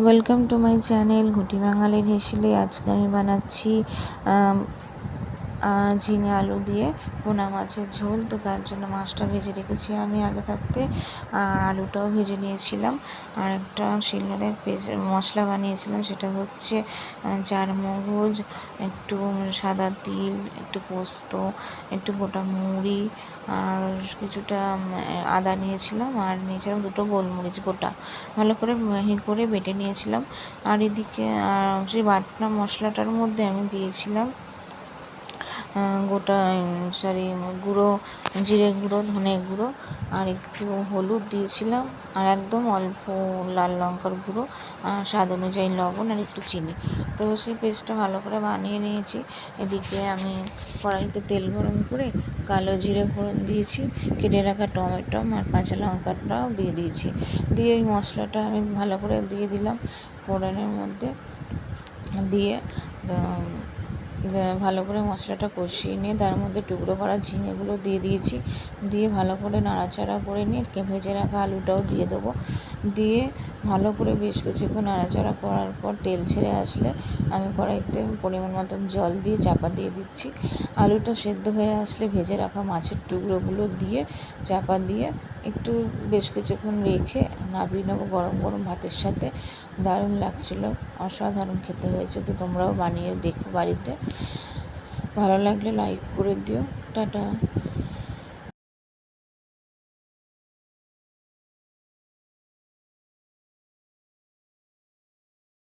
Welcome to my channel ঘুটি বাঙালির হেসেলে আজকে আমি বানাচ্ছি ঝিঙে আলু দিয়ে পোনা মাছের ঝোল। তো তার জন্য মাছটা ভেজে রেখেছি আমি আগে থাকতে। আর আলুটাও ভেজে নিয়েছিলাম। আর একটা শিলনোড়ে পেঁচে মশলা বানিয়েছিলাম। সেটা হচ্ছে চার মগজ একটু সাদা তিল, একটু পোস্ত, একটু গোটা মুড়ি, আর কিছুটা আদা নিয়েছিলাম। আর নিয়েছিলাম দুটো গোলমরিচ গোটা। ভালো করে মিহি করে বেটে নিয়েছিলাম। আর এদিকে সেই বাটনা মশলাটার মধ্যে আমি দিয়েছিলাম গোটা সরি গুঁড়ো, জিরে গুঁড়ো, ধনে গুঁড়ো, আর একটু হলুদ দিয়েছিলাম, আর একদম অল্প লাল লঙ্কার গুঁড়ো, আর স্বাদ অনুযায়ী লবণ আর একটু চিনি। তো সেই পেস্টটা ভালো করে বানিয়ে নিয়েছি। এদিকে আমি কড়াইতে তেল গরম করে কালো জিরে ফোড়ন দিয়েছি, কেটে রাখা টমেটো আর কাঁচা লঙ্কাটাও দিয়ে দিয়েছি। দিয়ে এই মশলাটা আমি ভালো করে দিয়ে দিলাম ফোড়নের মধ্যে। দিয়ে ভালো করে মশলাটা কষিয়ে নিয়ে, তার মধ্যে টুকরো করা ঝিঙেগুলো দিয়ে দিয়েছি। দিয়ে ভালো করে নাড়াচাড়া করে নিয়ে ভেজে রাখা আলুটাও দিয়ে দেবো। দিয়ে ভালো করে বেশ কিছুক্ষণ নাড়াচাড়া করার পর তেল ছেড়ে আসলে আমি কড়াইতে পরিমাণ মতন জল দিয়ে চাপা দিয়ে দিচ্ছি। আলুটা সেদ্ধ হয়ে আসলে ভেজে রাখা মাছের টুকরোগুলো দিয়ে চাপা দিয়ে একটু বেশ কিছুক্ষণ রেখে নাবিয়ে নেব গরম গরম ভাতের সাথে। দারুণ লাগছিল, অসাধারণ খেতে হয়েছে তো তোমরাও বানিয়ে দেখো বাড়িতে। ভালো লাগলে লাইক করে দিও, টাটা।